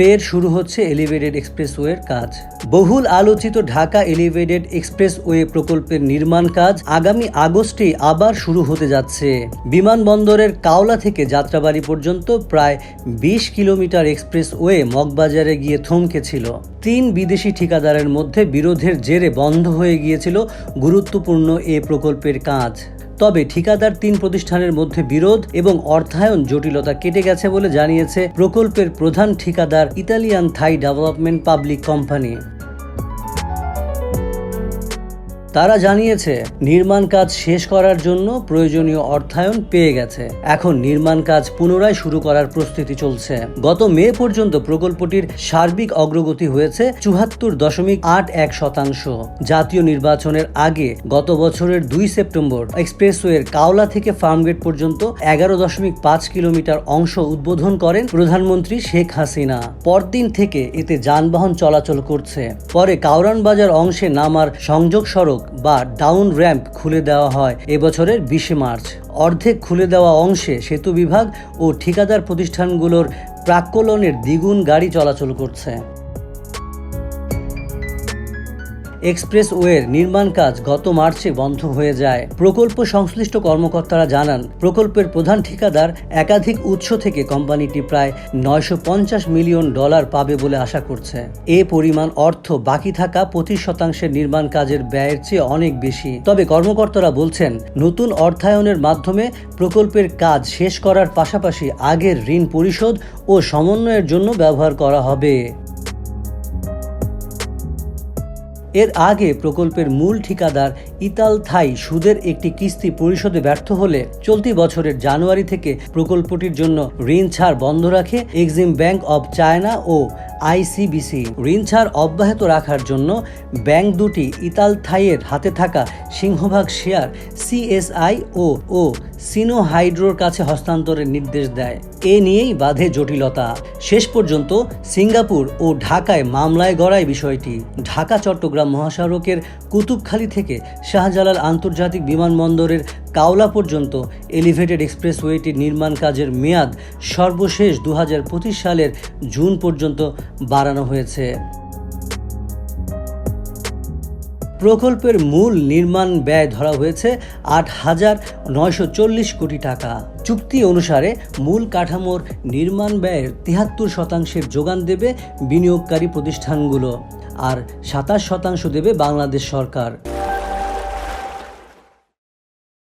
ফের শুরু হচ্ছে এলিভেটেড এক্সপ্রেসওয়ের কাজ। বহুল আলোচিত ঢাকা এলিভেটেড এক্সপ্রেসওয়ে প্রকল্পের নির্মাণ কাজ আগামী আগস্টে আবার শুরু হতে যাচ্ছে। বিমানবন্দরের কাওলা থেকে যাত্রাবাড়ি পর্যন্ত প্রায় বিশ কিলোমিটার এক্সপ্রেসওয়ে মগবাজারে গিয়ে থমকেছিল তিন বিদেশি ঠিকাদারের মধ্যে বিরোধের জেরে বন্ধ হয়ে গিয়েছিল গুরুত্বপূর্ণ এ প্রকল্পের কাজ। তবে ঠিকাদার তিন প্রতিষ্ঠানের মধ্যে বিরোধ এবং অর্থায়ন জটিলতা কেটে গেছে বলে জানিয়েছে প্রকল্পের প্রধান ঠিকাদার Italian Thai development public company. তারা জানিয়েছে, নির্মাণ কাজ শেষ করার জন্য প্রয়োজনীয় অর্থায়ন পেয়ে গেছে। এখন নির্মাণ কাজ পুনরায় শুরু করার প্রস্তুতি চলছে। গত মে পর্যন্ত প্রকল্পটির সার্বিক অগ্রগতি হয়েছে চুহাত্তর দশমিক আট এক শতাংশ। জাতীয় নির্বাচনের আগে গত বছরের দুই সেপ্টেম্বর এক্সপ্রেসওয়ের কাওলা থেকে ফার্মগেট পর্যন্ত এগারো দশমিক পাঁচ কিলোমিটার অংশ উদ্বোধন করেন প্রধানমন্ত্রী শেখ হাসিনা। পরদিন থেকে এতে যানবাহন চলাচল করছে। পরে কাউরান বাজার অংশে নামার সংযোগ সড়ক বা ডাউন র্যাম্প খুলে দেওয়া হয় এবছরের বিশে মার্চ। অর্ধেক খুলে দেওয়া অংশে সেতু বিভাগ ও ঠিকাদার প্রতিষ্ঠানগুলোর প্রাক্কলনের দ্বিগুণ গাড়ি চলাচল করছে। এক্সপ্রেসওয়ের নির্মাণ কাজ গত মার্চে বন্ধ হয়ে যায়। প্রকল্প সংশ্লিষ্ট কর্মকর্তারা জানান, প্রকল্পের প্রধান ঠিকাদার একাধিক উৎস থেকে কোম্পানিটি প্রায় নয়শো পঞ্চাশ মিলিয়ন ডলার পাবে বলে আশা করছে। এ পরিমাণ অর্থ বাকি থাকা পঁচিশ শতাংশের নির্মাণ কাজের ব্যয়ের চেয়ে অনেক বেশি। তবে কর্মকর্তারা বলছেন, নতুন অর্থায়নের মাধ্যমে প্রকল্পের কাজ শেষ করার পাশাপাশি আগের ঋণ পরিশোধ ও সমন্বয়ের জন্য ব্যবহার করা হবে। এর আগে প্রকল্পের মূল ঠিকাদার ইতাল থাই সুদের একটি কিস্তি পরিশোধে ব্যর্থ হলে চলতি বছরের জানুয়ারি থেকে প্রকল্পটির জন্য ঋণ ছাড় বন্ধ রাখে এক্সিম ব্যাংক অব চায়না ও আইসিবিসি। ঋণ ছাড় অব্যাহত রাখার জন্য ব্যাংক দুটি ইতাল থাইয়ের হাতে থাকা সিংহভাগ শেয়ার, সিএসআই ও সিনোহাইড্রোর কাছে হস্তান্তরের নির্দেশ দেয়। এ নিয়েই বাধে জটিলতা। শেষ পর্যন্ত সিঙ্গাপুর ও ঢাকায় মামলায় গড়ায় বিষয়টি। ঢাকা, চট্টগ্রাম মহাসড়কের কুতুবখালী থেকে শাহজালাল আন্তর্জাতিক বিমানবন্দরের কাওলা পর্যন্ত এলিভেটেড এক্সপ্রেসওয়েটির নির্মাণ কাজের মেয়াদ সর্বশেষ দু হাজার পঁচিশ সালের জুন পর্যন্ত বাড়ানো হয়েছে। প্রকল্পের মূল নির্মাণ ব্যয় ধরা হয়েছে আট হাজার নয়শো চল্লিশ কোটি টাকা। চুক্তি অনুসারে মূল কাঠামোর নির্মাণ ব্যয়ের তিয়াত্তর শতাংশের যোগান দেবে বিনিয়োগকারী প্রতিষ্ঠানগুলো, আর সাতাশ শতাংশ দেবে বাংলাদেশ সরকার।